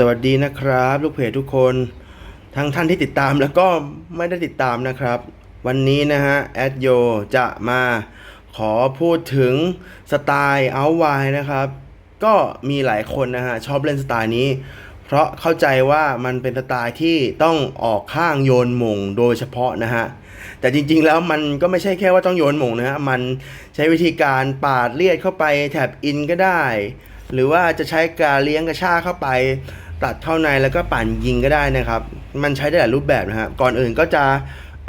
สวัสดีนะครับ ลูกเพจทุกคนทั้งท่านที่ติดตามแล้วก็ไม่ได้ติดตามนะครับ วันนี้นะฮะแอดโยจะมาขอพูดถึงสไตล์เอาไวนะครับ ก็มีหลายคนนะฮะชอบเล่นสไตล์นี้ เพราะเข้าใจว่ามันเป็นสไตล์ที่ต้องออกข้างโยนหม่งโดยเฉพาะนะฮะแต่จริงๆแล้วมันก็ไม่ใช่แค่ว่าต้องโยนหม่งนะฮะมันใช้วิธีการปาดเลียดเข้าไปแถบอินก็ได้ หรือว่าจะใช้การเลี้ยงกระชากเข้าไป ตัดเข้าในแล้วก็ปั่นยิงก็ได้นะครับ มันใช้ได้หลายรูปแบบนะฮะก่อนอื่นก็จะ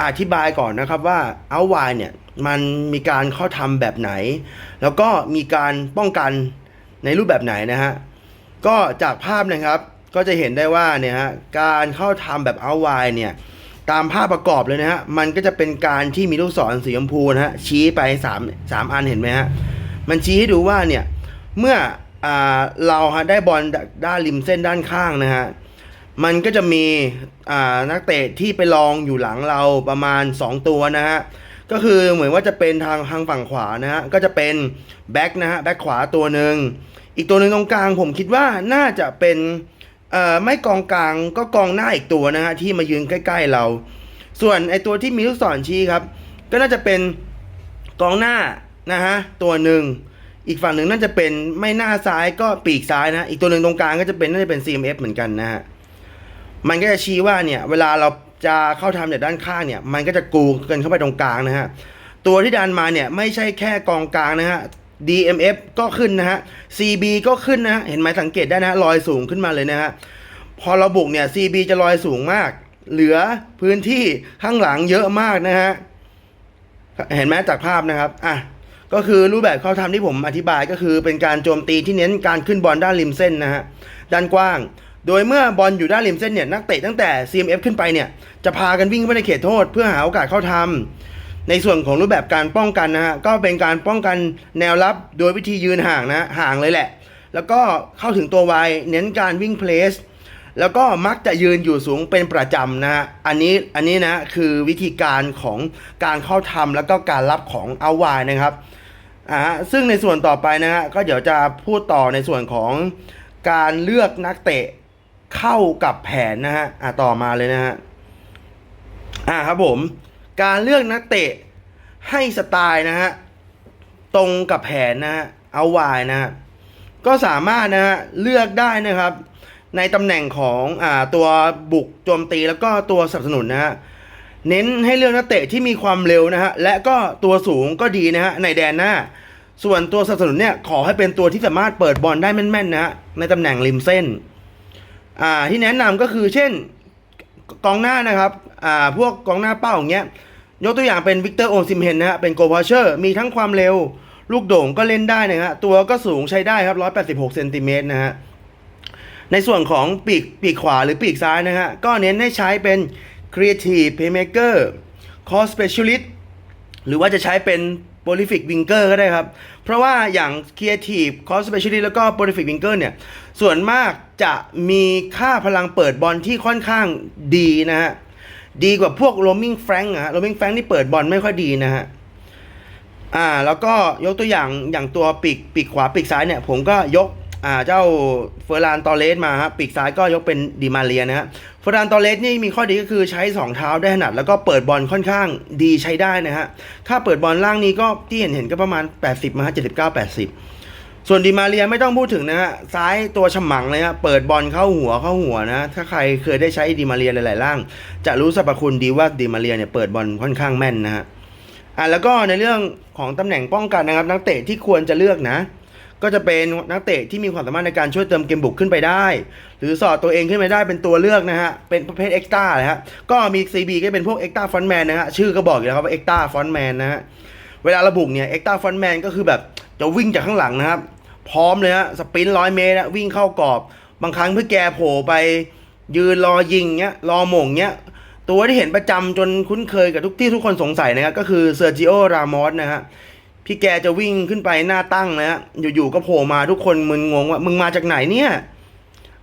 อธิบายก่อนนะครับว่าเอาไวเนี่ยมันมีการเข้าทำแบบไหน แล้วก็มีการป้องกันในรูปแบบไหนนะฮะก็จากภาพนะครับก็จะเห็นได้ว่าเนี่ยฮะการเข้าทำแบบเอาไวเนี่ยตามภาพประกอบเลยนะฮะมันก็จะเป็นการที่มีลูกศรสีชมพูนะฮะชี้ไป3 3อันเห็นไหมฮะมันชี้ให้ดูว่าเนี่ยเมื่อ เราฮะได้บอลด้านริมเส้นด้านข้างนะฮะมันก็จะมีนักเตะที่ไปลองอยู่หลังเราประมาณ 2 ตัวนะฮะก็คือเหมือนว่าจะเป็นทางทางฝั่งขวานะฮะก็จะเป็นแบ็กนะฮะแบ็กขวาตัวหนึ่งอีกตัวหนึ่งตรงกลางผมคิดว่าน่าจะเป็นไม่กองกลางก็กองหน้าอีกตัวนะฮะที่มายืนใกล้ ๆเรา ส่วนไอตัวที่มีลูกศรชี้ครับ ก็น่าจะเป็นกองหน้านะฮะตัวหนึ่ง อีกฝั่งหนึ่งน่าจะเป็นไม่หน้าซ้ายก็ปีกซ้ายนะ อีกตัวหนึ่งตรงกลางก็จะเป็นน่าจะเป็น CMF เหมือนกันนะฮะ มันก็จะชี้ว่าเนี่ยเวลาเราจะเข้าทำจากด้านข้างเนี่ย มันก็จะกูกันเข้าไปตรงกลางนะฮะ ตัวที่ดันมาเนี่ยไม่ใช่แค่กองกลางนะฮะ DMF ก็ขึ้นนะฮะ CB ก็ขึ้นนะฮะ เห็นไหมสังเกตได้นะฮะลอยสูงขึ้นมาเลยนะฮะ พอเราบุกเนี่ย CB จะลอยสูงมาก เหลือพื้นที่ข้างหลังเยอะมากนะฮะ เห็นไหมจากภาพนะครับ อะ ก็คือรูปแบบเขาทำที่ผมอธิบายก็คือเป็นการโจมตีที่เน้นการขึ้นบอลด้านริมเส้นนะฮะด้านกว้าง โดยเมื่อบอลอยู่ด้านริมเส้นเนี่ยนักเตะตั้งแต่ CMF ขึ้นไปเนี่ยจะพากันวิ่งไปในเขตโทษ เพื่อหาโอกาสเข้าทำในส่วนของรูปแบบการป้องกันนะฮะก็เป็นการป้องกันแนวรับโดยวิธียืนห่างนะห่างเลยแหละ แล้วก็เข้าถึงตัวไวเน้นการวิ่งเพลสแล้วก็มักจะยืนอยู่สูงเป็นประจำนะฮะ อันนี้ อันนี้นะ คือวิธีการของการเข้าทำแล้วก็การรับของเอาไวนะครับ อ่าซึ่งในส่วนต่อไปนะฮะก็เดี๋ยวจะพูดต่อในส่วนของการเลือกนักเตะเข้ากับแผนนะฮะอ่าต่อมาเลยนะฮะอ่าครับผม การเลือกนักเตะให้สไตล์นะฮะตรงกับแผนนะฮะเอาวายนะฮะก็สามารถนะฮะเลือกได้นะครับ ในตำแหน่งของอ่าตัวบุกโจมตีแล้วก็ตัวสนับสนุนนะฮะ เน้นให้เลือกนักเตะที่มีความเร็วนะฮะและก็ตัวสูงก็ดีนะฮะในแดนหน้า ส่วนตัวสนับสนุนเนี่ยขอให้เป็นตัวที่สามารถเปิดบอลได้แม่นๆนะฮะในตำแหน่งริมเส้นอ่าที่แนะนำก็คือเช่นกองหน้านะครับอ่าพวกกองหน้าเป้าอย่างเงี้ยยกตัวอย่างเป็นวิกเตอร์โอซิมเฮนนะฮะเป็นโกลพอเชอร์มีทั้งความเร็ว ลูกโด่งก็เล่นได้นะฮะตัวก็สูงใช้ได้ครับ 186เซนติเมตรนะฮะในส่วนของปีกปีกขวาหรือปีกซ้ายนะฮะก็เน้นให้ใช้เป็น Creative Playmaker Core Specialist หรือว่าจะใช้เป็น prolific winger ก็ได้ครับ เพราะว่าอย่าง creative cross specialist แล้วก็ prolific winger เนี่ย ส่วนมากจะมีค่าพลังเปิดบอลที่ค่อนข้างดีนะฮะ ดีกว่าพวก roaming frank อะฮะ roaming frank ที่เปิดบอลไม่ค่อยดีนะฮะอ่าแล้วก็ยกตัวอย่างอย่างตัวปีกปีกขวาปีกซ้ายเนี่ย ผมก็ยก อ่าเจ้าเฟอร์รานตอเลสมาครับปีกซ้ายก็ยกเป็นดิมาเรียนะฮะเฟอร์รานตอเลสนี่มีข้อดีก็คือใช้ 2 เท้าได้ถนัด แล้วก็เปิดบอลค่อนข้างดีใช้ได้นะฮะค่าเปิดบอลล่างนี้ก็ที่เห็นเห็นก็ประมาณ 80 มาฮะ79 80 ส่วนดิมาเรียไม่ต้องพูดถึงนะฮะซ้ายตัวฉมังเลยฮะเปิดบอลเข้าหัวเข้าหัวนะถ้าใครเคยได้ใช้ดิมาเรียหลายๆล่าง จะรู้สรรพคุณดีว่าดิมาเรียเนี่ยเปิดบอลค่อนข้างแม่นนะฮะอะแล้วก็ในเรื่องของตำแหน่งป้องกันนะครับนักเตะที่ควรจะเลือกนะ ก็จะเป็นนักเตะที่มีความสามารถในการช่วยเติมเกมบุกขึ้นไปได้ หรือสอดตัวเองขึ้นไปได้เป็นตัวเลือกนะฮะ เป็นประเภทเอ็กซ์ต้านะฮะ ก็มี CB ก็เป็นพวกเอ็กซ์ต้าฟอนแมนนะฮะ ชื่อก็บอกอยู่แล้วครับว่าเอ็กซ์ต้าฟอนแมนนะฮะ เวลาระบุเนี่ยเอ็กซ์ต้าฟอนแมนก็คือแบบจะวิ่งจากข้างหลังนะครับ พร้อมเลยฮะ สปรินต์ร้อยเมตรอะวิ่งเข้ากรอบ บางครั้งเพื่อแกโผล่ไป ยืนรอยิงเงี้ย รอหม่งเงี้ย ตัวที่เห็นประจำจนคุ้นเคยกับทุกที่ทุกคนสงสัยนะครับก็คือเซอร์จิโอ รามอสนะฮะ พี่แกจะวิ่งขึ้นไปหน้าตั้งนะฮะอยู่ๆก็โผล่มาทุกคนมึนงงว่ามึงมาจากไหนเนี่ย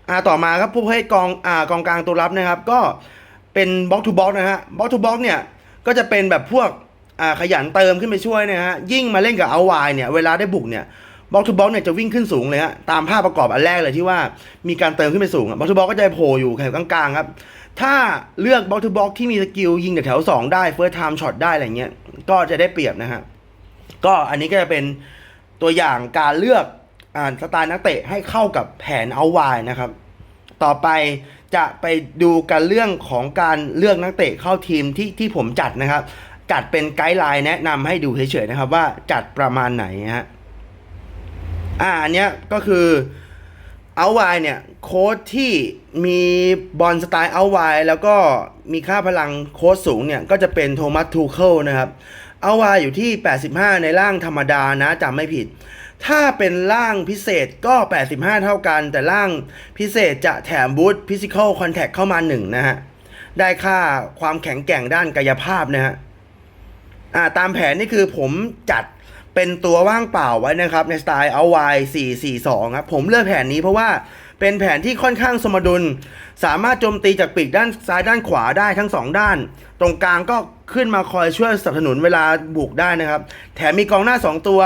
อ่าต่อมาครับผู้ให้กองอ่ากองกลางตัวรับนะครับ ก็เป็นบล็อกทูบล็อกนะฮะบล็อกทูบล็อกเนี่ยก็จะเป็นแบบพวกอ่าขยันเติมขึ้นไปช่วยนะฮะยิ่งมาเล่นกับเอาวายเนี่ยเวลาได้บุกเนี่ยบล็อกทูบล็อกเนี่ยจะวิ่งขึ้นสูงเลยฮะตามภาพประกอบอันแรกเลยที่ว่ามีการเติมขึ้นไปสูงบล็อกทูบล็อกก็จะโผล่อยู่แถวกลางๆครับถ้าเลือกบล็อกทูบล็อกที่มีสกิลยิงจากแถว2ได้เฟิร์สไทม์ช็อตได้อะไรเงี้ยก็จะได้เปรียบนะฮะ ก็อันนี้ก็จะเป็นตัวอย่างการเลือกอ่าสไตล์นักเตะให้เข้ากับแผนเอาไว้นะครับ ต่อไปจะไปดูกันเรื่องของการเลือกนักเตะเข้าทีมที่ที่ผมจัดนะครับ จัดเป็นไกด์ไลน์แนะนำให้ดูเฉยๆนะครับ ว่าจัดประมาณไหนฮะอ่าอันเนี้ยก็คือเอาไวเนี่ยโค้ดที่มีบอลสไตล์เอาไวแล้วก็มีค่าพลังโค้ดสูงเนี่ยก็จะเป็นโทมัสทูเคิลนะครับ เอาไวอยู่ที่ 85 ในร่างธรรมดานะจำไม่ผิด ถ้าเป็นร่างพิเศษก็ 85 เท่ากัน แต่ร่างพิเศษจะแถมบูทฟิสิกอลคอนแทคเข้ามา 1 นะฮะ ได้ค่าความแข็งแกร่งด้านกายภาพนะฮะอ่าตามแผนนี่คือผมจัดเป็นตัวว่างเปล่าไว้นะครับ ในสไตล์เอาไว442 ครับ ผมเลือกแผนนี้เพราะว่า เป็นแผนที่ค่อนข้างสมดุล สามารถโจมตีจากปีกด้านซ้ายด้านขวาได้ทั้งสองด้าน ตรงกลางก็ขึ้นมาคอยช่วยสนับสนุนเวลาบุกได้นะครับ แถมมีกองหน้า 2 ตัว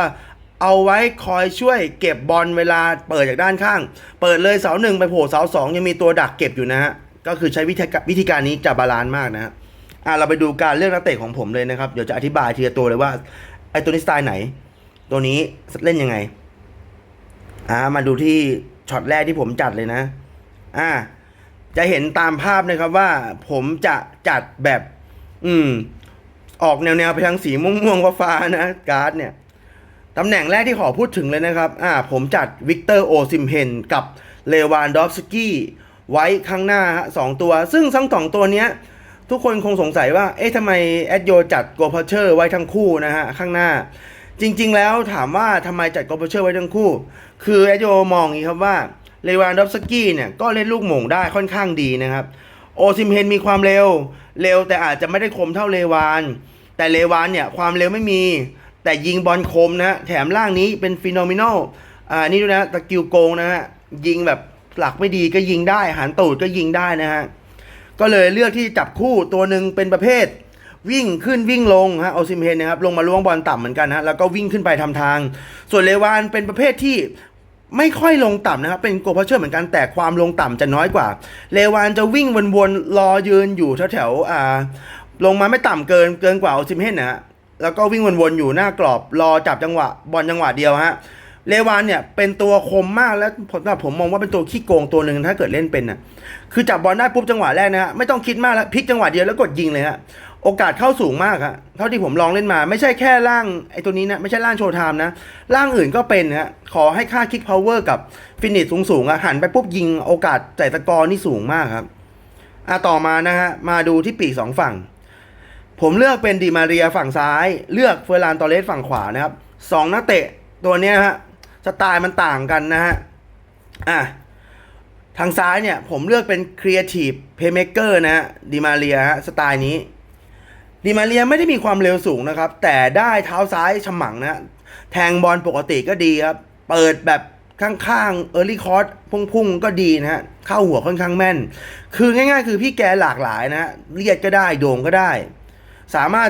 เอาไว้คอยช่วยเก็บบอลเวลาเปิดจากด้านข้าง เปิดเลยเสาหนึ่งไปโผล่เสาสองยังมีตัวดักเก็บอยู่นะฮะก็คือใช้วิธีการวิธีการนี้จะบาลานซ์มากนะฮะอะเราไปดูการเลือกนักเตะของผมเลยนะครับ เดี๋ยวจะอธิบายทีละตัวเลยว่าไอ้ตัวนี้สไตล์ไหน ตัวนี้เล่นยังไงอ่ามาดูที่ ช็อตแรกที่ผมจัดเลยนะ อ่า จะเห็นตามภาพนะครับว่าผมจะจัดแบบ อืม ออกแนวๆไปทางสีม่วงๆฟ้าๆนะการ์ดเนี่ยตำแหน่งแรกที่ขอพูดถึงเลยนะครับ อ่า ผมจัดวิกเตอร์โอซิมเพนกับเลวานดอฟสกี้ไว้ข้างหน้าฮะสองตัว ซึ่งทั้งสองตัวเนี้ย ทุกคนคงสงสัยว่า เอ๊ะทำไมแอดโยจัดโกพเชอร์ไว้ทั้งคู่นะฮะ ข้างหน้า จริง ๆ แล้วถามว่าทำไมจัดโกพเชอร์ไว้ทั้งคู่ คือแอโยมองอย่างนี้ครับว่าเลวานดอฟสกี้เนี่ยก็เล่นลูกหม่งได้ค่อนข้างดีนะครับ โอซิมเฮนมีความเร็ว เร็วแต่อาจจะไม่ได้คมเท่าเลวาน แต่เลวานเนี่ยความเร็วไม่มี แต่ยิงบอลคมนะแถมล่างนี้เป็นฟีโนมิโนอลอ่านี่ด้วยนะตะกิวโกงนะฮะยิงแบบหลักไม่ดีก็ยิงได้หันตูดก็ยิงได้นะฮะก็เลยเลือกที่จับคู่ตัวหนึ่งเป็นประเภท วิ่งขึ้นวิ่งลงฮะโอซิมเฮนนะครับลงมาล้วงบอลต่ำเหมือนกันฮะแล้วก็วิ่งขึ้นไปทำทาง ส่วนเลวานเป็นประเภทที่ไม่ค่อยลงต่ำนะครับ เป็นโกพเชอร์เหมือนกันแต่ความลงต่ำจะน้อยกว่า เลวานจะวิ่งวนๆรอยืนอยู่แถวๆอ่าลงมาไม่ต่ำเกินเกินกว่าโอซิมเฮนนะฮะแล้วก็วิ่งวนๆอยู่หน้ากรอบรอจับจังหวะบอลจังหวะเดียวฮะเลวานเนี่ยเป็นตัวคมมากแล้วผมผมมองว่าเป็นตัวขี้โกงตัวหนึ่งถ้าเกิดเล่นเป็นน่ะคือจับบอลได้ปุ๊บจังหวะแรกนะฮะไม่ต้องคิดมากแล้วพลิกจังหวะเดียวแล้วกดยิงเลยฮะ โอกาสเข้าสูงมากฮะเท่าที่ผมลองเล่นมา ไม่ใช่แค่ร่างไอ้ตัวนี้นะไม่ใช่ร่างโชว์ไทม์นะร่างอื่นก็เป็นฮะขอให้ค่าคิกพาวเวอร์กับฟินิชสูงๆอะหันไปปุ๊บยิงโอกาสใส่ตะกอร์นี่สูงมากครับอะต่อมานะฮะมาดูที่ปีกสองฝั่ง ผมเลือกเป็นดิมาเรียฝั่งซ้าย เลือกเฟอร์ลานตอเรสฝั่งขวานะครับสองนักเตะตัวเนี้ยฮะสไตล์มันต่างกันนะฮะอะทางซ้ายเนี่ยผมเลือกเป็น Creative Playmaker นะฮะดิมาเรียฮะสไตล์นี้ ดิมาเรียไม่ได้มีความเร็วสูงนะครับ แต่ได้เท้าซ้ายฉมังนะแทงบอลปกติก็ดีครับ เปิดแบบข้างๆ Early c o r s พุ่งๆ ก็ดีนะฮะ เข้าหัวค่อนข้างแม่น คือง่ายๆ คือพี่แกหลากหลายนะเลียดก็ได้โด่งก็ได้ สามารถ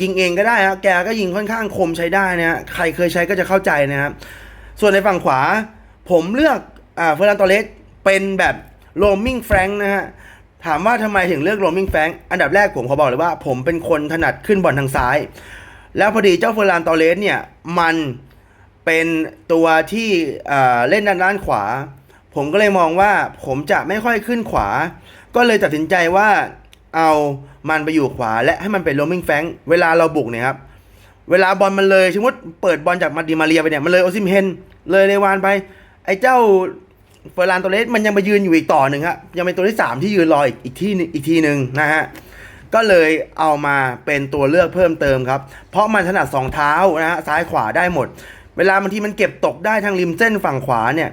ยิงเองก็ได้ครับแกก็ยิงค่อนข้างคมใช้ได้นะฮะใครเคยใช้ก็จะเข้าใจนะครับส่วนในฝั่งขวา ผมเลือกอเฟอร์นันโตเลสเป็นแบบโรมมิงแฟรงค์นะฮะ ถามว่าทำไมถึงเลือกโรมิงแฟงอันดับแรกผมขอบอกเลยว่า ผมเป็นคนถนัดขึ้นบอลทางซ้าย แล้วพอดีเจ้าเฟอร์นันโตเลสเนี่ย มันเป็นตัวที่เล่นด้านด้านขวา ผมก็เลยมองว่าผมจะไม่ค่อยขึ้นขวา ก็เลยตัดสินใจว่าเอามันไปอยู่ขวา และให้มันเป็นโรมิงแฟงเวลาเราบุกเนี่ยครับเวลาบอลมันเลยสมมติเปิดบอลจากมาดิมาเรียไปเนี่ยมันเลยโอซิมเฮนเลยเลวานไป ไอ้เจ้า เฟอร์ลานโตเลสมันยังมายืนอยู่อีกต่อหนึ่งครับยังเป็นตัวที่สามที่ยืนรออีกอีกที่หนึ่งอีกทีหนึ่งนะฮะก็เลยเอามาเป็นตัวเลือกเพิ่มเติมครับ เพราะมันถนัดสองเท้านะฮะซ้ายขวาได้หมด เวลาบางทีมันเก็บตกได้ทางริมเส้นฝั่งขวาเนี่ย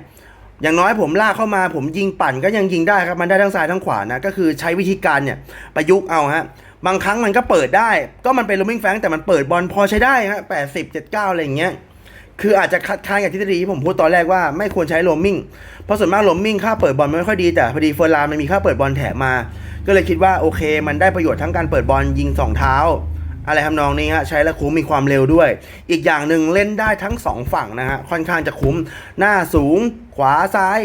อย่างน้อยผมลากเข้ามาผมยิงปั่นก็ยังยิงได้ครับมันได้ทั้งซ้ายทั้งขวานะก็คือใช้วิธีการเนี่ยประยุกต์เอาฮะบางครั้งมันก็เปิดได้ ก็มันเป็นโรมิงแฟงแต่มันเปิดบอลพอใช้ได้ฮะแปดสิบเจ็ดเก้าอะไรอย่างเงี้ย คืออาจจะคัดค้านกับทฤษฎีที่ผมพูดตอนแรกว่าไม่ควรใช้โรมมิ่ง เพราะส่วนมากโรมมิ่งค่าเปิดบอลมันไม่ค่อยดีแต่พอดีเฟอร์ลานมันมีค่าเปิดบอลแถมมา ก็เลยคิดว่าโอเค มันได้ประโยชน์ทั้งการเปิดบอลยิงสองเท้า อะไรทำนองนี้ฮะใช้แล้วคุ้มมีความเร็วด้วย อีกอย่างหนึ่งเล่นได้ทั้งสองฝั่งนะฮะค่อนข้างจะคุ้ม หน้าสูง ขวาซ้าย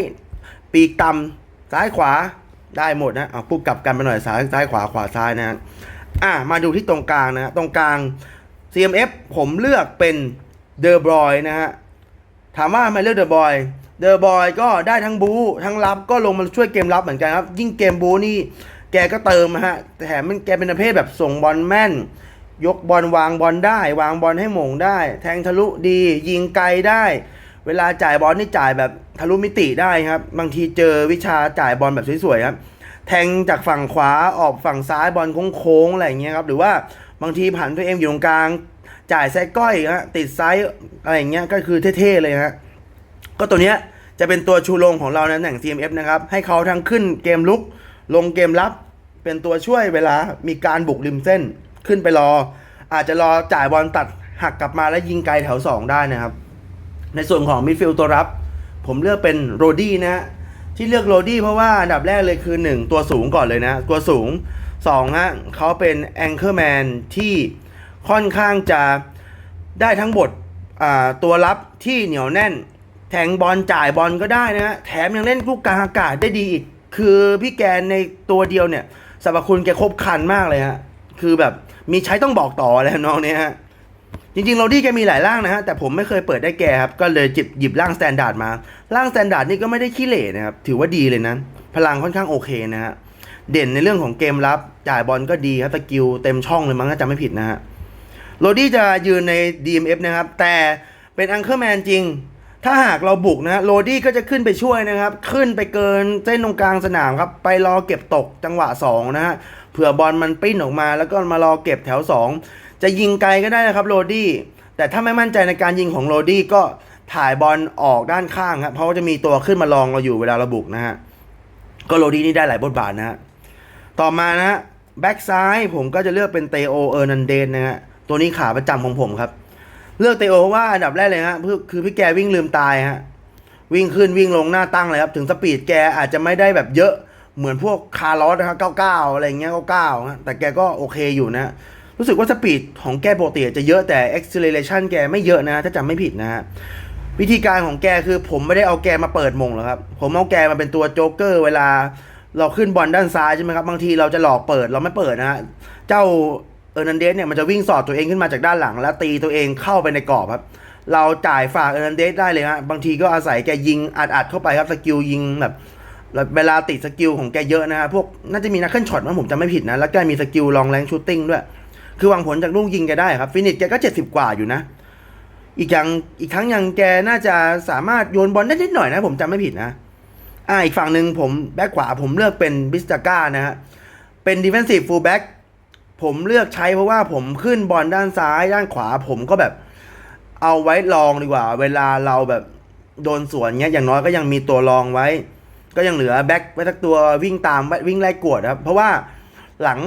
ปีกต่ำซ้ายขวาได้หมดนะเอาพูดกลับกันไปหน่อยซ้ายซ้ายขวาขวาซ้ายนะฮะอะมาดูที่ตรงกลางนะฮะตรงกลาง CMF ผมเลือกเป็น เดอ b บอยนะฮะ ถามว่าทำไมเลือกเดอะบอย เดอะบอยก็ได้ทั้งบูทั้งรับก็ลงมาช่วยเกมรับเหมือนกันครับ ยิ่งเกมบูนี่แกก็เติมนะฮะ แถมมันแกเป็นประเภทแบบส่งบอลแม่น ยกบอลวางบอลได้ วางบอลให้หม่งได้ แทงทะลุดี ยิงไกลได้ เวลาจ่ายบอลนี่จ่ายแบบทะลุมิติได้ครับ บางทีเจอวิชาจ่ายบอลแบบสวยๆครับแทงจากฝั่งขวาออกฝั่งซ้ายบอลโค้งๆอะไรอย่างเงี้ยครับ หรือว่าบางทีผันตัวเองอยู่ตรงกลาง จ่ายไซก้อยฮะติดไซส์อะไรเงี้ยก็คือเท่ๆเลยฮะก็ตัวเนี้ยจะเป็นตัวชูโรงของเราในตำแหน่ง TMF นะครับ ให้เขาทั้งขึ้นเกมลุก ลงเกมรับ เป็นตัวช่วยเวลามีการบุกริมเส้น ขึ้นไปรอ อาจจะรอจ่ายบอลตัดหักกลับมาแล้วยิงไกลแถว 2 ได้นะครับ ในส่วนของมิดฟิลด์ตัวรับ ผมเลือกเป็นโรดี้นะฮะที่เลือกโรดี้เพราะว่าอันดับแรกเลยคือ 1 ตัวสูงก่อนเลยนะ ตัวสูง2ฮะเขาเป็นแองเกอร์แมนที่ ค่อนข้างจะได้ทั้งบทตัวรับที่เหนียวแน่น แทงบอลจ่ายบอลก็ได้นะฮะแถมยังเล่นลูกกลางอากาศได้ดีอีก คือพี่แกนในตัวเดียวเนี่ยสรรพคุณแกครบครันมากเลยฮะคือแบบมีใช้ต้องบอกต่ออะไรทำน้องเนี้ยฮะจริงๆโรดี้แกมีหลายร่างนะฮะแต่ผมไม่เคยเปิดได้แกครับก็เลยจิบหยิบร่างสแตนดาร์ดมาร่างสแตนดาร์ดนี่ก็ไม่ได้ขี้เหร่นะครับถือว่าดีเลยนะพลังค่อนข้างโอเคนะฮะเด่นในเรื่องของเกมรับจ่ายบอลก็ดีครับสกิลเต็มช่องเลยมั้งถ้าจำไม่ผิดนะฮะ โรดี้จะยืนใน DMF นะครับ แต่เป็นอังเ r อร์แมนจริง ถ้าหากเราบุกนะฮะโรดี้ก็จะขึ้นไปช่วยนะครับ ขึ้นไปเกินเส้นตรงกลางสนามครับ ไปรอเก็บตกจังหวะ 2 นะฮะเผื่อบอลมันปิ้นออกมา แล้วก็มารอเก็บแถว 2 จะยิงไกลก็ได้นะครับโรดี้แต่ถ้าไม่มั่นใจในการยิงของโรดี้ก็ถ่ายบอลออกด้านข้างครับเพราะว่าจะมีตัวขึ้นมาลองเราอยู่เวลาเราบุกนะฮะก็โรดี้นี่ได้หลายบทบาทนะฮะต่อมานะฮะแบ็กซ้ายผมก็จะเลือกเป็นเตโอเออร์นันเดนนะฮะ ตัวนี้ขาประจำของผมครับ เลือกเตโอเพราะว่าอันดับแรกเลยฮะคือคือพี่แกวิ่งลืมตายฮะวิ่งขึ้นวิ่งลงหน้าตั้งเลยครับ ถึงสปีดแกอาจจะไม่ได้แบบเยอะเหมือนพวกคาร์ลอสนะครับ99อะไรเงี้ย99นะแต่แกก็โอเคอยู่นะ รู้สึกว่าสปีดของแกปกติจะเยอะแต่ acceleration แกไม่เยอะนะ ถ้าจำไม่ผิดนะฮะวิธีการของแกคือผมไม่ได้เอาแกมาเปิดมงหรอกครับ ผมเอาแกมาเป็นตัวโจ๊กเกอร์เวลาเราขึ้นบอลด้านซ้ายใช่ไหมครับ บางทีเราจะหลอกเปิดเราไม่เปิดนะฮะเจ้า เออร์นันเดสเนี่ยมันจะวิ่งสอดตัวเองขึ้นมาจากด้านหลัง แล้วตีตัวเองเข้าไปในกรอบครับ เราจ่ายฝากเออร์นันเดสได้เลยฮะบางทีก็อาศัยแกยิงอัดๆเข้าไปครับสกิลยิงแบบเวลาติดสกิลของแกเยอะนะฮะพวกน่าจะมีนักขึ้นช็อตมั้งผมจำไม่ผิดนะ แล้วแกมีสกิลลองแรงชูตติ้งด้วย คือวางผลจากลูกยิงแกได้ครับ ฟินิชแกก็เจ็ดสิบกว่าอยู่นะ อีกอย่างอีกครั้งยังแกน่าจะสามารถโยนบอลได้นิดหน่อยนะ ผมจำไม่ผิดนะ อ่าอีกฝั่งหนึ่งผมแบ็คขวาผมเลือกเป็นบิสตาก้านะฮะเป็นดิฟนซีฟฟูลแบ็ก ผมเลือกใช้เพราะว่าผมขึ้นบอลด้านซ้ายด้านขวา ผมก็แบบเอาไว้ลองดีกว่า เวลาเราแบบโดนสวนเงี้ยอย่างน้อยก็ยังมีตัวรองไว้ ก็ยังเหลือแบ็คไว้สักตัววิ่งตามวิ่งไล่กวดครับ เพราะว่าหลัง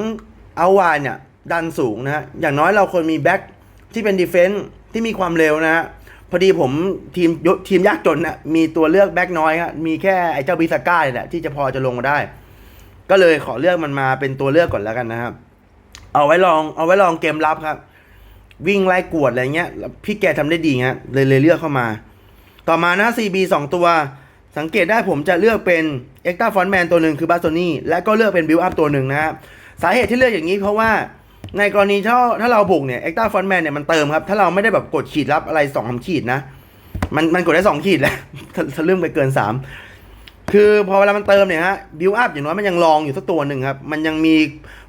เอาวานเนี่ยดันสูงนะฮะอย่างน้อยเราควรมีแบ็คที่เป็นดีเฟนส์ที่มีความเร็วนะฮะพอดีผมทีมยทีมยากจนนะมีตัวเลือกแบ็คน้อยฮะมีแค่ไอ้เจ้าบิสก้าเนี่ยแหละที่จะพอจะลงมาได้ ก็เลยขอเลือกมันมาเป็นตัวเลือกก่อนแล้วกันนะครับ เอาไว้ลองเอาไว้ลองเกมรับครับ วิ่งไล่กวดอะไรเงี้ย พี่แกทำได้ดีฮะเลยเลยเลือกเข้ามา ต่อมานะ CB 2 ตัว สังเกตได้ผมจะเลือกเป็น e x t r a f r o n t Man ตัวหนึ่งคือบาสโ o นี่และก็เลือกเป็น Build Up ตัวหนึ่งนะฮะสาเหตุที่เลือกอย่างนี้เพราะว่าในกรณีถ้าถ้าเราบุกเนี่ย e x t r a f r o n t Man เนี่ยมันเติมครับ ถ้าเราไม่ได้แบบกดขีดรับอะไรสองขีดนะ มันมันกดได้สองขีดแหละถ้าถ้าเรื่งไปเกินสาม คือพอเวลามันเติมเนี่ยฮะบิวอัพอย่างน้อยมันยังลองอยู่สักตัวหนึ่งครับ มันยังมี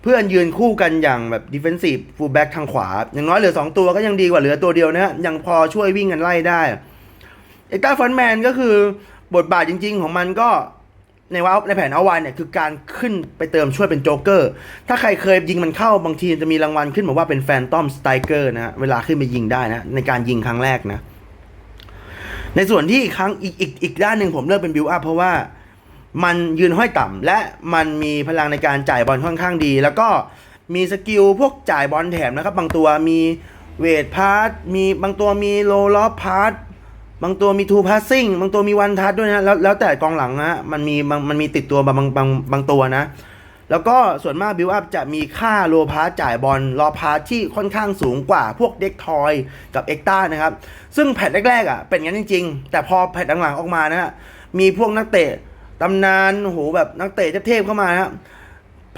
เพื่อนยืนคู่กันอย่างแบบดิเฟนซีฟฟูลแบ็กทางขวา อย่างน้อยเหลือ 2 ตัวก็ยังดีกว่าเหลือตัวเดียวนะฮะยังพอช่วยวิ่งกันไล่ได้เอ็กตาฟอนแมนก็คือบทบาทจริง ๆ ของมันก็ในว่าในแผนเอาไว้เนี่ยคือการขึ้นไปเติมช่วยเป็นโจ๊กเกอร์ ถ้าใครเคยยิงมันเข้าบางทีจะมีรางวัลขึ้นมาว่าเป็นแฟนตอมสไตเกอร์นะฮะเวลาขึ้นไปยิงได้นะในการยิงครั้งแรกนะ ในส่วนที่อีกครั้งอีกอีกอีกด้านหนึ่งผมเลือกเป็นบิวอัพเพราะว่ามันยืนห้อยต่ำและมันมีพลังในการจ่ายบอลค่อนข้างดี แล้วก็มีสกิลพวกจ่ายบอลแถมนะครับ บางตัวมีเวทพาร์ทมีบางตัวมีโลล็อพาร์ทบางตัวมีทูพาสซิ่งบางตัวมีวันทัชด้วยนะแล้วแล้วแต่กองหลังนะมันมีมันมีติดตัวบบางบางบางตัวนะ แล้วก็ส่วนมากบิวอัพจะมีค่าโลพาจ่ายบอลรอพาที่ค่อนข้างสูงกว่าพวกเด็กทอยกับเอ็กต้านะครับ ซึ่งแพทแรกๆอะเป็นงั้นจริง ๆ แต่พอแพทหลังๆออกมานะฮะมีพวกนักเตะตำนานโหแบบนักเตะเทพเข้ามานะ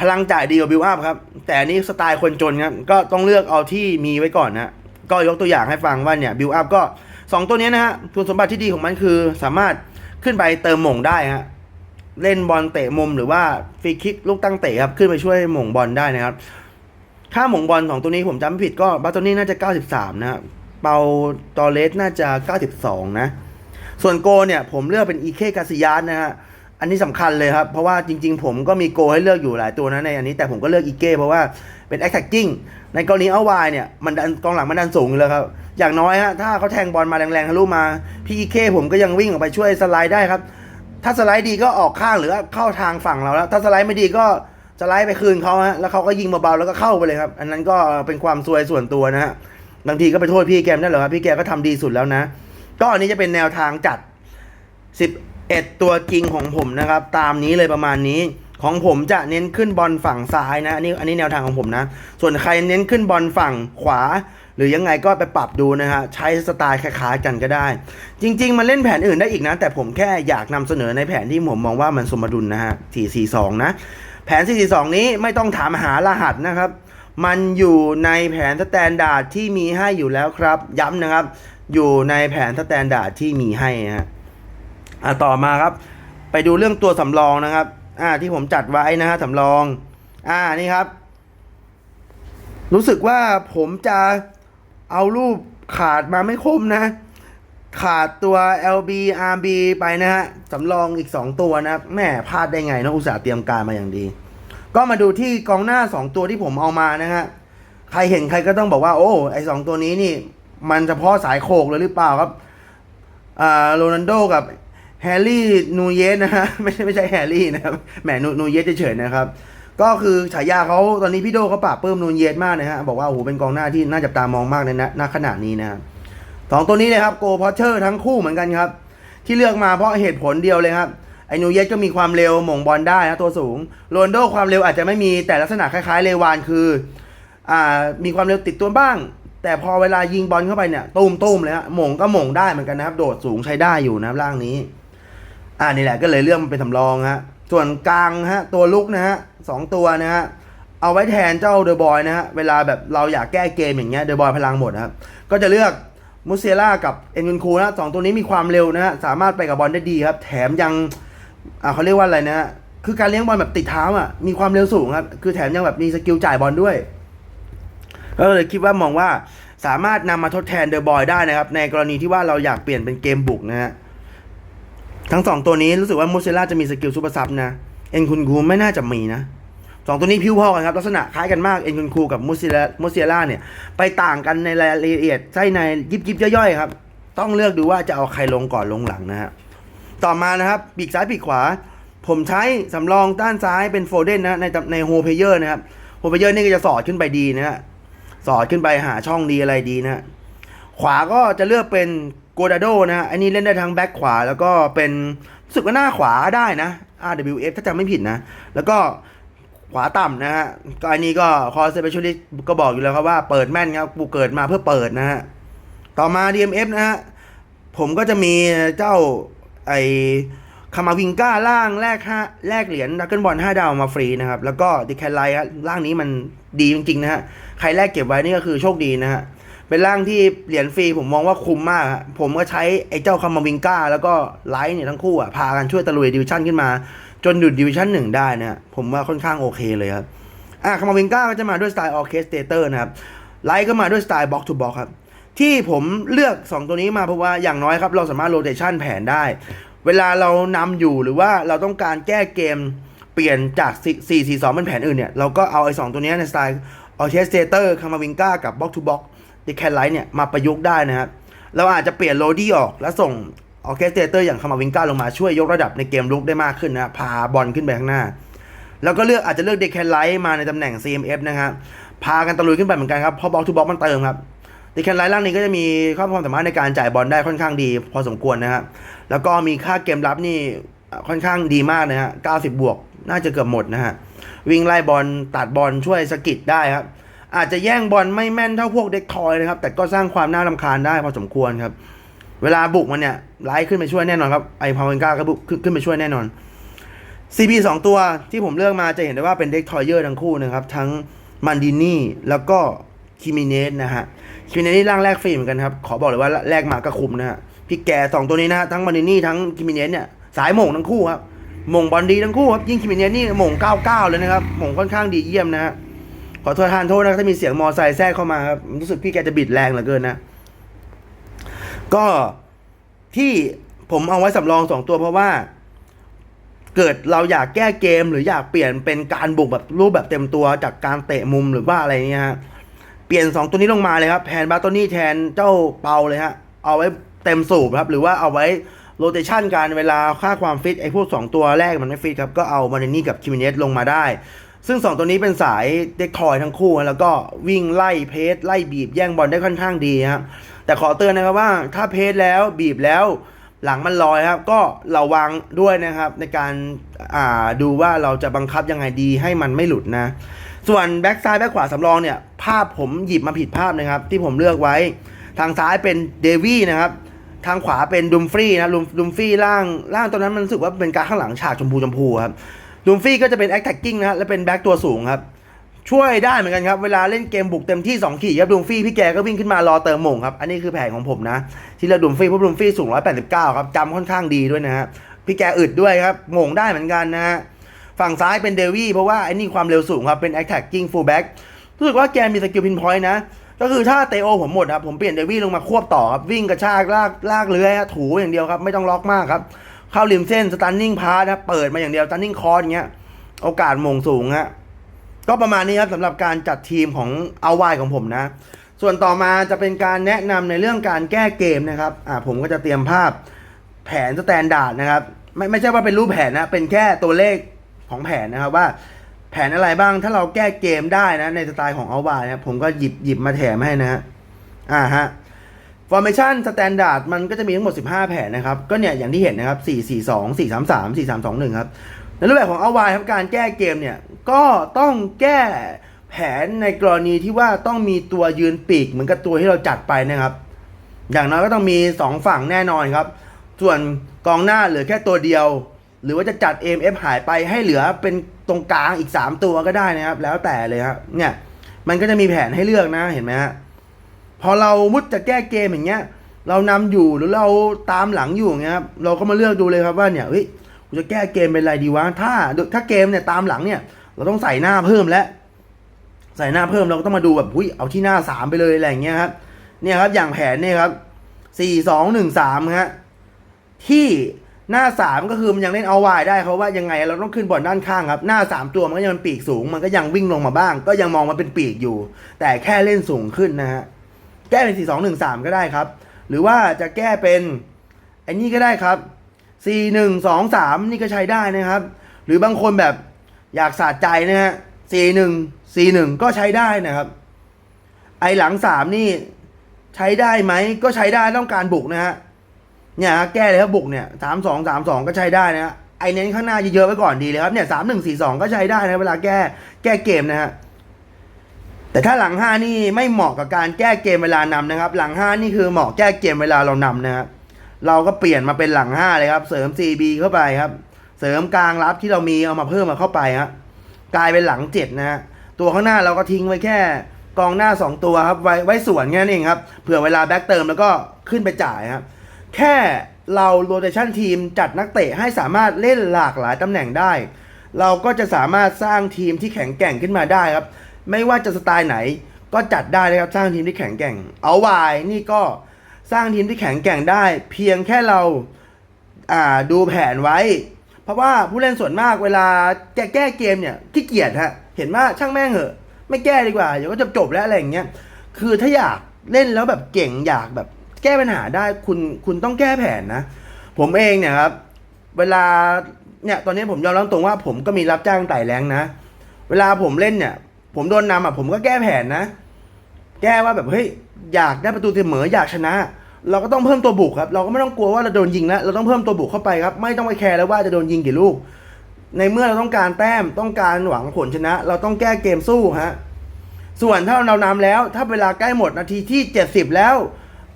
พลังจ่ายดีกว่าบิวอัพครับ แต่นี้สไตล์คนจนครับก็ต้องเลือกเอาที่มีไว้ก่อนนะก็ยกตัวอย่างให้ฟังว่าเนี่ยบิวอัพก็ 2 ตัวนี้นะฮะคุณสมบัติที่ดีของมันคือสามารถขึ้นไปเติมหม่งได้ฮะ เล่นบอลเตะมุมหรือว่าฟรีคิกลูกตั้งเตะครับขึ้นไปช่วยหม่งบอลได้นะครับค่าหม่งบอลของตัวนี้ผมจำไม่ผิดก็บาโตนี่น่าจะ 93 นะครับเปาตอเลสน่าจะ 92 นะ ส่วนโกเนี่ย ผมเลือกเป็นอีเคกาซิยาสนะฮะอันนี้สำคัญเลยครับ เพราะว่าจริง ๆ ผมก็มีโกให้เลือกอยู่หลายตัวนะในอันนี้แต่ผมก็เลือกอีเก้เพราะว่าเป็น attacking ในกรณีเอาวายเนี่ย มันดันกองหลังมันดันสูงอยู่แล้วครับ อย่างน้อยฮะถ้าเขาแทงบอลมาแรงๆทะลุมา พี่อีเก้ผมก็ยังวิ่งออกไปช่วยสไลด์ได้ครับ ถ้าสไลด์ดีก็ออกข้างหรือเข้าทางฝั่งเราแล้ว ถ้าสไลด์ไม่ดีก็สไลด์ไปคืนเขาฮะแล้วเขาก็ยิงเบาๆแล้วก็เข้าไปเลยครับ อันนั้นก็เป็นความซวยส่วนตัวนะฮะบางทีก็ไปโทษพี่แกมได้เหรอครับพี่แกก็ทำดีสุดแล้วนะ ก็อันนี้จะเป็นแนวทางจัด 11 ตัวจริงของผมนะครับ ตามนี้เลยประมาณนี้ของผมจะเน้นขึ้นบอลฝั่งซ้ายนะอันนี้อันนี้แนวทางของผมนะ ส่วนใครเน้นขึ้นบอลฝั่งขวา รือยังไงก็ไปปรับดูนะฮะใช้สไตล์คล้ายๆกันก็ได้ จริง ๆ มันเล่นแผนอื่นได้อีกนะ แต่ผมแค่อยากนำเสนอในแผนที่ผมมองว่ามันสมดุลนะฮะ 442 นะ แผน 442 นี้ไม่ต้องถามหารหัสนะครับ มันอยู่ในแผนสแตนดาร์ดที่มีให้อยู่แล้วครับ ย้ำนะครับ อยู่ในแผนสแตนดาร์ดที่มีให้นะฮะอะต่อมาครับไปดูเรื่องตัวสำรองนะครับ อ่า ที่ผมจัดไว้นะฮะสำรอง อ่า นี่ครับ รู้สึกว่าผมจะ เอารูปขาดมาไม่คมนะ ขาดตัว LB RB ไปนะฮะสำรองอีก 2 ตัวนะแม่พลาดได้ไงนะอุตส่าห์เตรียมการมาอย่างดี ก็มาดูที่กองหน้า 2 ตัวที่ผมเอามานะฮะใครเห็นใครก็ต้องบอกว่า โอ้ไอสองตัวนี้นี่ มันเฉพาะสายโขกเลยหรือเปล่าครับอ่าโรนัลโดกับแฮร์รี่นูเยสนะฮะไม่ใช่ไม่ใช่แฮร์รี่นะครับแหมนูนูเยสเฉยๆนะครับ ก็คือฉายาเขาตอนนี้พี่โดเขาปราบปลื้มนูนเยสมากนะฮะ บอกว่าโอ้โหเป็นกองหน้าที่น่าจับตามองมากในณณขณะนี้นะครับสองตัวนี้เลยครับโกพอเชอร์ทั้งคู่เหมือนกันครับ ที่เลือกมาเพราะเหตุผลเดียวเลยครับไอ้นูเยสก็มีความเร็วหม่งบอลได้นะตัวสูงโรนโดความเร็วอาจจะไม่มีแต่ลักษณะคล้ายๆเลวานคืออ่ามีความเร็วติดตัวบ้าง แต่พอเวลายิงบอลเข้าไปเนี่ยตูมตูมๆเลยฮะหม่งก็หม่งได้เหมือนกันนะครับ โดดสูงใช้ได้อยู่นะครับร่างนี้ อ่านี่แหละก็เลยเลือกมันเป็นสำรองฮะ ส่วนกลางฮะตัวลุกนะฮะสองตัวนะฮะเอาไว้แทนเจ้าเดอะบอยนะฮะเวลาแบบเราอยากแก้เกมอย่างเงี้ยเดอะบอยพลังหมดนะครับก็จะเลือกมุเซล่ากับเอ็นกุนคูนะสองตัวนี้มีความเร็วนะฮะสามารถไปกับบอลได้ดีครับ แถมยังอ่าเขาเรียกว่าอะไรนะฮะคือการเลี้ยงบอลแบบติดเท้าอะมีความเร็วสูงครับคือแถมยังแบบมีสกิลจ่ายบอลด้วยก็เลยคิดว่ามองว่าสามารถนำมาทดแทนเดอะบอยได้นะครับ ในกรณีที่ว่าเราอยากเปลี่ยนเป็นเกมบุกนะฮะ ทั้งสองตัวนี้รู้สึกว่ามูเซล่าจะมีสกิลซูเปอร์ซับนะ เอ็นคุนคูไม่น่าจะมีนะสองตัวนี้พิวพอกันครับ ลักษณะคล้ายกันมากเอ็นคุนคูกับมูเซล่ามูเซล่าเนี่ย ไปต่างกันในรายละเอียดไส้ในยิบยิบย่อยๆครับ ต้องเลือกดูว่าจะเอาใครลงก่อนลงหลังนะฮะต่อมานะครับปีกซ้ายปีกขวา ผมใช้สำรองด้านซ้ายเป็นโฟเดนนะในในโฮเพเยอร์นะครับโฮเพเยอร์นี่ก็จะสอดขึ้นไปดีนะฮะสอดขึ้นไปหาช่องดีอะไรดีนะขวาก็จะเลือกเป็น โกดาโดนะอันนี้เล่นได้ทั้งแบ็คขวา แล้วก็เป็นรู้สึกว่าหน้าขวาได้นะ RWF ถ้าจำไม่ผิดนะ แล้วก็ขวาต่ำนะฮะ ก็อันนี้ก็คอเซเปเชียลิสก็บอกอยู่แล้วครับว่าเปิดแม่นครับกูเกิดมาเพื่อเปิดนะฮะ ต่อมา DMF นะฮะ ผมก็จะมีเจ้าไอคามาวิงก้าล่างแรกห้าแรกเหรียญดักเกิลบอลห้าดาวมาฟรีนะครับ แล้วก็ดิแคลไลล่างนี้มันดีจริงๆนะฮะ ใครแรกเก็บไว้นี่ก็คือโชคดีนะฮะ เป็นร่างที่เหรียญฟรีผมมองว่าคุ้มมากผมก็ใช้ไอ้เจ้าคามาวิงก้า แล้วก็ไลท์เนี่ยทั้งคู่อะพากันช่วยตะลุยดิวิชั่นขึ้นมา จนดุดดิวิชั่นหนึ่งได้นะผมว่าค่อนข้างโอเคเลยครับอะคามาวิงก้าก็จะมาด้วยสไตล์ออเคสเตเตอร์นะครับไลท์ก็มาด้วยสไตล์บ็อกทูบ็อกครับที่ผมเลือก 2 ตัวนี้มาเพราะว่าอย่างน้อยครับเราสามารถโรเตชันแผนได้ เวลาเรานำอยู่หรือว่าเราต้องการแก้เกมเปลี่ยนจาก 4 4 2 เป็นแผนอื่นเนี่ย เราก็เอาไอ้สตัวนี้ในสไตล์ออเคสเตเตอร์คามาวิงก้ากับบ็อกทูบ็อก ดิแคนไลท์เนี่ยมาประยุกต์ได้นะครับ เราอาจจะเปลี่ยนโรดี้ออกแล้วส่งออเคสเตเตอร์อย่างคามาวิงก้าลงมาช่วยยกระดับในเกมลุกได้มากขึ้นนะพาบอลขึ้นไปข้างหน้า แล้วก็เลือกอาจจะเลือกเดคแคนไลท์มาในตำแหน่ง CMF นะครับพากันตะลุยขึ้นไปเหมือนกันครับเพราะบ็อกทูบ็อกมันเติมครับเดคแคนไลท์ร่างนี้ก็จะมีข้อความสามารถในการจ่ายบอลได้ค่อนข้างดี พอสมควรนะครับแล้วก็มีค่าเกมรับนี่ค่อนข้างดีมากนะฮะ90 บวกน่าจะเกือบหมดนะฮะวิ่งไล่บอลตัดบอลช่วยสกิดได้ครับ อาจจะแย่งบอลไม่แม่นเท่าพวกเด็กทอยนะครับ แต่ก็สร้างความน่ารำคาญได้พอสมควรครับ เวลาบุกมันเนี่ยไล่ขึ้นไปช่วยแน่นอนครับ ไอพาวเวนก้าก็บุกขึ้นขึ้นไปช่วยแน่นอน CP สองตัวที่ผมเลือกมาจะเห็นได้ว่าเป็นเด็กทอยเยอร์ทั้งคู่นะครับ ทั้งมันดินี่แล้วก็คิมิเนสนะฮะคิมิเนสนี่ร่างแรกฟรีเหมือนกันครับ ขอบอกเลยว่าแรกมาก็คุมนะฮะพี่แกสองตัวนี้นะฮะทั้งมันดินี่ทั้งคิมิเนสเนี่ยสายหม่งทั้งคู่ครับหม่งบอลดีทั้งคู่ครับยิ่งคิมิเนสนี่หม่ง99เลยนะครับหม่งค่อนข้างดีเยี่ยมนะฮะ ขอโทษทานโทษนะครับถ้ามีเสียงมอไซค์แทรกเข้ามาครับรู้สึกพี่แกจะบิดแรงเหลือเกินนะ ก็ที่ผมเอาไว้สำรองสองตัวเพราะว่า เกิดเราอยากแก้เกมหรืออยากเปลี่ยนเป็นการบุกแบบรูปแบบเต็มตัวจากการเตะมุมหรือว่าอะไรเงี้ยฮะเปลี่ยนสองตัวนี้ลงมาเลยครับแทนบาโตนี่แทนเจ้าเปาเลยฮะเอาไว้เต็มสูบครับ หรือว่าเอาไว้โรเตชันการเวลาค่าความฟิตไอ้พวกสองตัวแรกมันไม่ฟิตครับ ก็เอามาเนนี่กับคิมิเนสลงมาได้ ซึ่งสองตัวนี้เป็นสายเด็กทอยทั้งคู่ แล้วก็วิ่งไล่เพสไล่บีบแย่งบอลได้ค่อนข้างดีครับแต่ขอเตือนนะครับว่าถ้าเพสแล้วบีบแล้วหลังมันลอยครับ ก็ระวังด้วยนะครับ ในการอ่าดูว่าเราจะบังคับยังไงดีให้มันไม่หลุดนะ ส่วนแบ็กซ้ายแบ็กขวาสำรองเนี่ย ภาพผมหยิบมาผิดภาพนะครับ ที่ผมเลือกไว้ ทางซ้ายเป็นเดวี่นะครับ ทางขวาเป็นดุมฟรีนะดุมดุมฟรีล่างล่างตอนนั้นมันรู้สึกว่าเป็นการข้างหลังฉากชมพูชมพูครับ ดุมฟรีก็จะเป็นแอคแท็กกิ้งนะฮะและเป็นแบ็กตัวสูงครับ ช่วยได้เหมือนกันครับ เวลาเล่นเกมบุกเต็มที่ 2 ขี่ครับดุมฟี่พี่แกก็วิ่งขึ้นมารอเติมหม่งครับ อันนี้คือแผนของผมนะ ที่เลือกดุมฟี่เพราะดุมฟี่สูง 189 ครับจำค่อนข้างดีด้วยนะฮะพี่แกอึดด้วยครับหม่งได้เหมือนกันนะฮะฝั่งซ้ายเป็นเดวี่เพราะว่าไอ้นี่ความเร็วสูงครับเป็น attacking fullback รู้สึกว่าแกมีสกิลพินพอยต์นะก็คือถ้าเตโอผมหมดครับผมเปลี่ยนเดวี่ลงมาควบต่อครับวิ่งกระชากลากลากเลื้อยถูอย่างเดียวครับไม่ต้องล็อกมากครับ เข้าริมเส้น stunning pass นะเปิดมาอย่างเดียว stunning cross อย่างเงี้ยโอกาสมงสูงฮะก็ประมาณนี้ครับสำหรับการจัดทีมของเอาวายของผมนะ ส่วนต่อมาจะเป็นการแนะนำในเรื่องการแก้เกมนะครับอ่าผมก็จะเตรียมภาพแผนสแตนดาร์ดนะครับไม่ไม่ใช่ว่าเป็นรูปแผนนะ เป็นแค่ตัวเลขของแผนนะครับว่าแผนอะไรบ้างถ้าเราแก้เกมได้นะ ในสไตล์ของเอาวายนะผมก็หยิบหยิบมาแถมให้นะฮะอ่าฮะ formation standard มันก็จะมีทั้งหมด 15 แผนนะครับ ก็เนี่ยอย่างที่เห็นนะครับ 4 4 2 4 3 3 4 3 2 1 ครับ ในรูปแบบของเอาวายครับการแก้เกมเนี่ย ก็ต้องแก้แผนในกรณีที่ว่าต้องมีตัวยืนปีกเหมือนกับตัวที่เราจัดไปนะครับ อย่างน้อยก็ต้องมี 2 ฝั่งแน่นอนครับ ส่วนกองหน้าเหลือแค่ตัวเดียว หรือว่าจะจัด MF หายไปให้เหลือเป็นตรงกลางอีก 3 ตัวก็ได้นะครับ แล้วแต่เลยครับเนี่ยมันก็จะมีแผนให้เลือกนะเห็นไหมฮะ พอเรามุดจะแก้เกมอย่างเงี้ย เรานำอยู่หรือเราตามหลังอยู่อย่างเงี้ยครับเราก็มาเลือกดูเลยครับว่าเนี่ยเฮ้ยกูจะแก้เกมเป็นไรดีวะถ้าถ้าเกมเนี่ยตามหลังเนี่ย เราต้องใส่หน้าเพิ่มแล้วใส่หน้าเพิ่มเราก็ต้องมาดูแบบหุ้ยเอาที่หน้าสามไปเลยอะไรอย่างเงี้ยครับเนี่ยครับอย่างแผนเนี่ยครับสี่สองหนึ่งสามฮะที่หน้าสามก็คือมันยังเล่นเอาวายได้เพราะว่ายังไงเราต้องขึ้นบอลด้านข้างครับหน้าสามตัวมันก็ยังเป็นปีกสูง มันก็ยังวิ่งลงมาบ้าง ก็ยังมองมันเป็นปีกอยู่ แต่แค่เล่นสูงขึ้นนะฮะ แก้เป็น 4 2 1 3 ก็ได้ครับ หรือว่าจะแก้เป็นไอ้นี่ก็ได้ครับ 4 1 2 3 นี่ก็ใช้ได้นะครับ หรือบางคนแบบอยากสะใจนะฮะ4 1 4 1 ก็ใช้ได้นะครับ ไอหลัง 3 นี่ใช้ได้ไหมก็ใช้ได้ต้องการบุกนะฮะเนี่ยแก้เลยครับบุกเนี่ยสามสองสามสองก็ใช้ได้นะฮะไอเน้นข้างหน้าเยอะๆไว้ก่อนดีเลยครับเนี่ยสามหนึ่งสี่สองก็ใช้ได้นะเวลาแก้แก้เกมนะฮะ แต่ถ้าหลังห้านี่ไม่เหมาะกับการแก้เกมเวลานำนะครับ หลังห้านี่คือเหมาะแก้เกมเวลาเรานำนะครับเราก็เปลี่ยนมาเป็นหลังห้าเลยครับเสริม CB เข้าไปครับ เสริมกลางรับที่เรามีเอามาเพิ่มมาเข้าไปครับกลายเป็นหลังเจ็ดนะฮะตัวข้างหน้าเราก็ทิ้งไว้แค่กองหน้าสองตัวครับไว้ไว้สวนแค่นั้นเองครับเผื่อเวลาแบ็กเติมแล้วก็ขึ้นไปจ่ายครับแค่เราโรเตชันทีมจัดนักเตะให้สามารถเล่นหลากหลายตำแหน่งได้ เราก็จะสามารถสร้างทีมที่แข็งแกร่งขึ้นมาได้ครับ ไม่ว่าจะสไตล์ไหน ก็จัดได้เลยครับสร้างทีมที่แข็งแกร่ง เอาวายนี่ก็สร้างทีมที่แข็งแกร่งได้ เพียงแค่เราอ่าดูแผนไว้ เพราะว่าผู้เล่นส่วนมากเวลาแก้แก้เกมเนี่ยขี้เกียจฮะเห็นว่าช่างแม่งเหอะ ไม่แก้ดีกว่าเดี๋ยวก็จะจบแล้วอะไรอย่างเงี้ยคือถ้าอยากเล่นแล้วแบบเก่งอยากแบบแก้ปัญหาได้คุณคุณต้องแก้แผนนะ ผมเองเนี่ยครับเวลาเนี่ยตอนนี้ผมยอมรับตรงว่าผมก็มีรับจ้างไต่แรงนะ เวลาผมเล่นเนี่ย ผมโดนนำอะผมก็แก้แผนนะ แก้ว่าแบบเฮ้ยอยากได้ประตูเสมออยากชนะ เราก็ต้องเพิ่มตัวบุกครับ เราก็ไม่ต้องกลัวว่าเราโดนยิงแล้วเราต้องเพิ่มตัวบุกเข้าไปครับ ไม่ต้องไปแคร์แล้วว่าจะโดนยิงกี่ลูก ในเมื่อเราต้องการแต้มต้องการหวังผลชนะ เราต้องแก้เกมสู้ฮะส่วนถ้าเรานำแล้ว ถ้าเวลาใกล้หมดนาทีที่ 70 แล้ว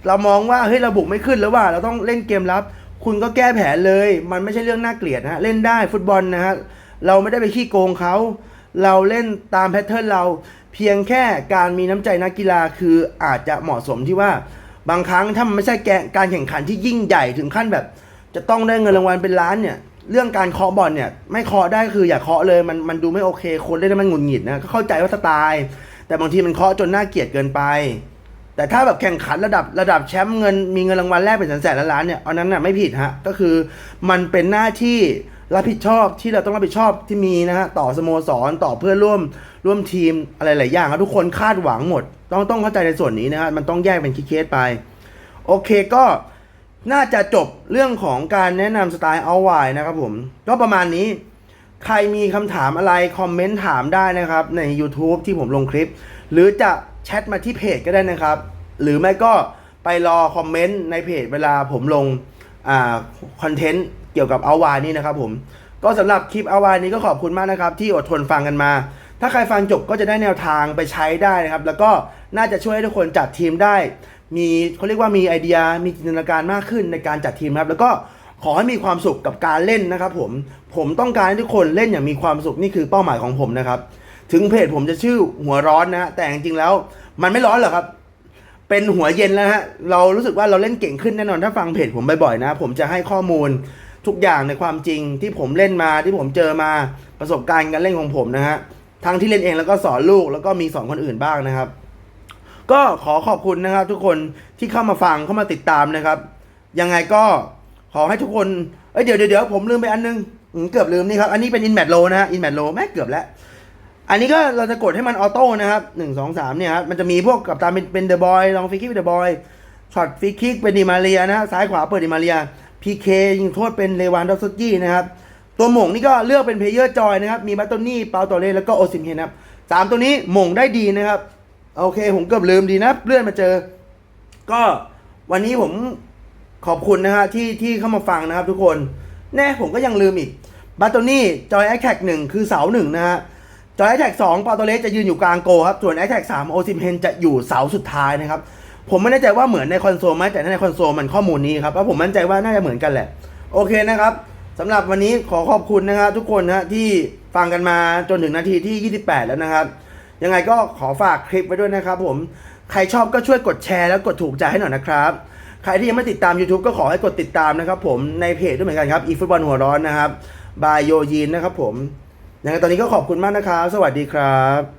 เรามองว่าเฮ้ยเราบุกไม่ขึ้นแล้วว่า เราต้องเล่นเกมรับ คุณก็แก้แผนเลย มันไม่ใช่เรื่องน่าเกลียดนะฮะเล่นได้ฟุตบอลนะฮะเราไม่ได้ไปขี้โกงเขา เราเล่นตามแพทเทิร์นเราเพียงแค่การมีน้ำใจนักกีฬาคืออาจจะเหมาะสมที่ว่าบางครั้งถ้ามันไม่ใช่แกการแข่งขันที่ยิ่งใหญ่ถึงขั้นแบบ จะต้องได้เงินรางวัลเป็นล้านเนี่ย เรื่องการเคาะบอลเนี่ย ไม่เคาะได้คืออย่าเคาะเลยมันมันดูไม่โอเค คนเล่นมันหงุดหงิดนะก็เข้าใจว่าสไตล์ แต่บางทีมันเคาะจนน่าเกลียดเกินไป แต่ถ้าแบบแข่งขันระดับระดับแชมป์เงินมีเงินรางวัลแรกเป็นแสนๆล้านเนี่ยอันนั้นน่ะไม่ผิดฮะก็คือมันเป็นหน้าที่ รับผิดชอบที่เราต้องรับผิดชอบที่มีนะฮะต่อสโมสรต่อเพื่อนร่วมร่วมทีมอะไรหลายอย่างครับทุกคนคาดหวังหมด ต้องต้องเข้าใจในส่วนนี้นะฮะมันต้องแยกเป็นเคสไป โอเคก็น่าจะจบเรื่องของการแนะนำสไตล์เอาไว้นะครับผม ก็ประมาณนี้ ใครมีคำถามอะไร คอมเมนต์ถามได้นะครับ ใน YouTube ที่ผมลงคลิป หรือจะแชทมาที่เพจก็ได้นะครับ หรือไม่ก็ไปรอคอมเมนต์ในเพจเวลาผมลงอ่าคอนเทนต์ เกี่ยวกับอาวานี่นะครับผมก็สำหรับคลิปอาวานี้ก็ขอบคุณมากนะครับ ที่อดทนฟังกันมา ถ้าใครฟังจบก็จะได้แนวทางไปใช้ได้นะครับ แล้วก็น่าจะช่วยให้ทุกคนจัดทีมได้ มีเขาเรียกว่ามีไอเดียมีจินตนาการมากขึ้นในการจัดทีมครับ แล้วก็ขอให้มีความสุขกับการเล่นนะครับ ผมผมต้องการให้ทุกคนเล่นอย่างมีความสุขนี่คือเป้าหมายของผมนะครับ ถึงเพจผมจะชื่อหัวร้อนนะฮะแต่จริงๆแล้ว มันไม่ร้อนหรอกครับ เป็นหัวเย็นแล้วฮะเรารู้สึกว่าเราเล่นเก่งขึ้นแน่นอนถ้าฟังเพจผมบ่อยๆนะ ผมจะให้ข้อมูล ทุกอย่างในความจริงที่ผมเล่นมาที่ผมเจอมาประสบการณ์การเล่นของผมนะฮะทั้งที่เล่นเองแล้วก็สอนลูกแล้วก็มีสอนคนอื่นบ้างนะครับ ก็ขอขอบคุณนะครับ ทุกคนที่เข้ามาฟังเข้ามาติดตามนะครับ ยังไงก็ขอให้ทุกคนเอ้ยเดี๋ยวเดี๋ยวผมลืมไปอันนึงเกือบลืมนี่ครับ อันนี้เป็นอินแมทโลนะฮะอินแมทโลแม่เกือบแล้ว อันนี้ก็เราจะกดให้มันออโต้นะครับหนึ่งสองสามเนี่ยครับมันจะมีพวกกับตามเป็นเป็นเดอะบอยลองฟรีคิกเป็นเดอะบอยช็อตฟรีคิกเป็นดิมาเรียนะฮะซ้ายขวาเปิดดิมาเรีย พีเคยิงโทษเป็นเลวานดอฟสกี้นะครับ ตัวหม่งนี่ก็เลือกเป็นเพลเยอร์จอยนะครับ มีบัตโตนี่เปาโตเล่แล้วก็โอซิมเฮนนะครับสามตัวนี้หม่งได้ดีนะครับ โอเค ผมเกือบลืมดีนะเลื่อนมาเจอ ก็วันนี้ผมขอบคุณนะฮะที่ที่เข้ามาฟังนะครับทุกคน แน่ผมก็ยังลืมอีกบัตโตนี่จอยแอคแท็กหนึ่งคือเสาหนึ่งนะฮะจอยแอ t แท็กสองปาโตเลสจะยืนอยู่กลางโกครับ ส่วนแอ t แท็กสามโอซิมเฮนจะอยู่เสาสุดท้ายนะครับ ผมไม่แน่ใจว่าเหมือนในคอนโซลไหมแต่ในคอนโซลมันข้อมูลนี้ครับเพราะผมมั่นใจว่าน่าจะเหมือนกันแหละ โอเคนะครับสำหรับวันนี้ขอขอบคุณนะครับทุกคนนะฮะที่ฟังกันมาจนถึงนาทีที่ 28 แล้วนะครับ ยังไงก็ขอฝากคลิปไว้ด้วยนะครับผมใครชอบก็ช่วยกดแชร์แล้วกดถูกใจให้หน่อยนะครับ ใครที่ยังไม่ติดตาม YouTube ก็ขอให้กดติดตามนะครับผมในเพจด้วยเหมือนกันครับอีฟุตบอลหัวร้อนนะครับบายโยยีนนะครับผมยังไงตอนนี้ก็ขอบคุณมากนะครับ สวัสดีครับ